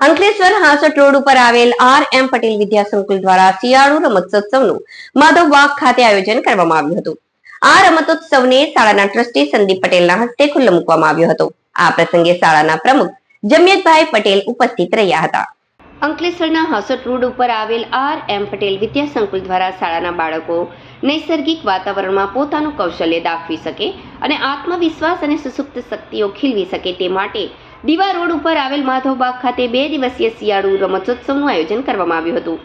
Ankleshwar Hansot road ઉપર આવેલ R M Patel વિદ્યા સંકુલ દ્વારા શિયાળુ રમતોત્સવનું માધવબાગ ખાતે આયોજન કરવામાં આવ્યું હતું. આ રમતોત્સવને શાળાના ટ્રસ્ટી સંદીપ પટેલના હસ્તે ખુલ્લો મૂકવામાં આવ્યો હતો. આ પ્રસંગે શાળાના પ્રમુખ જમિયતભાઈ પટેલ ઉપસ્થિત રહ્યા હતા. અંકલેશ્વરના હાંસોટ રોડ ઉપર આવેલ આર એમ પટેલ વિદ્યા સંકુલ દ્વારા શાળાના બાળકો નૈસર્ગિક વાતાવરણમાં પોતાનું કૌશલ્ય દાખવી શકે અને આત્મવિશ્વાસ અને સુસુપ્ત શક્તિઓ ખીલવી શકે તે માટે દીવા રોડ ઉપર આવેલ માધવબાગ ખાતે બે દિવસીય શિયાળુ રમતોત્સવનું આયોજન કરવામાં આવ્યું હતું.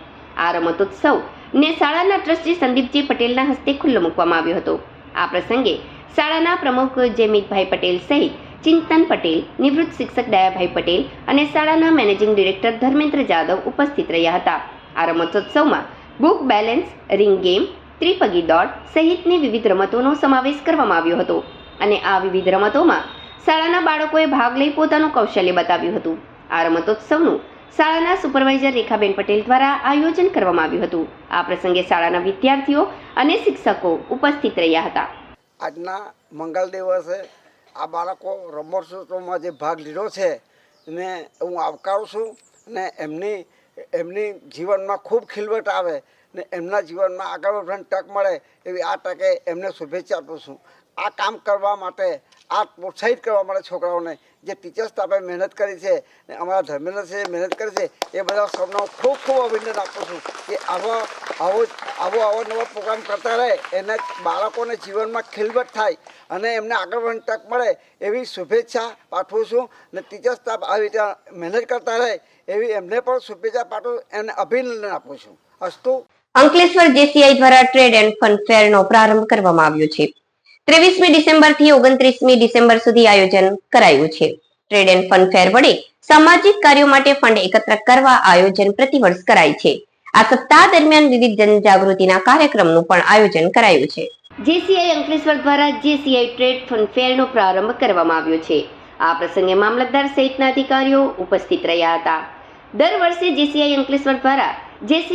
આ રમતોત્સવ ને શાળાના ટ્રસ્ટી સંદીપજી પટેલના હસ્તે ખુલ્લો મૂકવામાં આવ્યો હતો. આ પ્રસંગે શાળાના પ્રમુખ જેમિતભાઈ પટેલ સહિત ચિંતન પટેલ, નિવૃત્ત શિક્ષક દયાભાઈ પટેલ અને શાળાના મેનેજિંગ ડિરેક્ટર ધર્મેન્દ્ર જાદવ ઉપસ્થિત રહ્યા હતા. આ રમતોત્સવમાં બુક બેલેન્સ, રિંગ ગેમ, ત્રિપગી દોડ સહિતની વિવિધ રમતોનો સમાવેશ કરવામાં આવ્યો હતો. અને આ વિવિધ રમતોમાં શાળાના બાળકોએ ભાગ લઈ પોતાનું કૌશલ્ય બતાવ્યું હતું. આ રમતોત્સવનું શાળાના સુપરવાઇઝર રેખાબેન પટેલ દ્વારા આયોજન કરવામાં આવ્યું હતું. આ પ્રસંગે શાળાના વિદ્યાર્થીઓ અને શિક્ષકો ઉપસ્થિત રહ્યા હતા. આજના મંગલ દિવસે આ બાળકો રમતોત્સવમાં જે ભાગ લીધો છે ને હું આવકારું છું ને એમની એમની જીવનમાં ખૂબ ખીલવટ આવે ને એમના જીવનમાં આગળ તક મળે એવી આ તકે એમને શુભેચ્છા આપું છું. આ કામ કરવા માટે, આ પ્રોત્સાહિત કરવા માટે છોકરાઓને જે ટીચર્સ સ્ટાફે મહેનત કરી છે ને અમારા ધર્મેન્દ્ર છે મહેનત કરી છે, એ બધા સૌનો ખૂબ ખૂબ અભિનંદન આપું છું કે આવો આવો આવો અવારનવાર નવો પ્રોગ્રામ કરતા રહે, એને બાળકોને જીવનમાં ખીલવટ થાય અને એમને આગળ વધવાની તક મળે એવી શુભેચ્છા પાઠવું છું ને ટીચર સ્ટાફ આવી રીતે મહેનત કરતા રહે એવી એમને પણ શુભેચ્છા પાઠવું એને અભિનંદન આપું છું. અસ્તુ. અંકલેશ્વર જેસીઆઈ દ્વારા ટ્રેડ એન્ડ ફન ફેરનો પ્રારંભ કરવામાં આવ્યો છે. ત્રેવીસમી ડિસેમ્બરથી ઓગણત્રીસમી ડિસેમ્બર સુધી આયોજન કરાયું છે. ટ્રેડ એન્ડ ફંડ ફેર વડે સામાજિક કાર્યો માટે ફંડ એકત્ર કરવા આયોજન પ્રતિવર્ષ કરાય છે. આ સપ્તાહ દરમિયાન વિવિધ જનજાગૃતિના કાર્યક્રમનું પણ આયોજન કરાયું છે. જેસીઆઈ અંકલેશ્વર દ્વારા જેસીઆઈ ટ્રેડ ફંડ ફેરનો પ્રારંભ કરવામાં આવ્યો છે. આ પ્રસંગે મામલતદાર સહિતના અધિકારીઓ ઉપસ્થિત રહ્યા હતા. દર વર્ષે જેસીઆઈ અંકલેશ્વર દ્વારા જેસી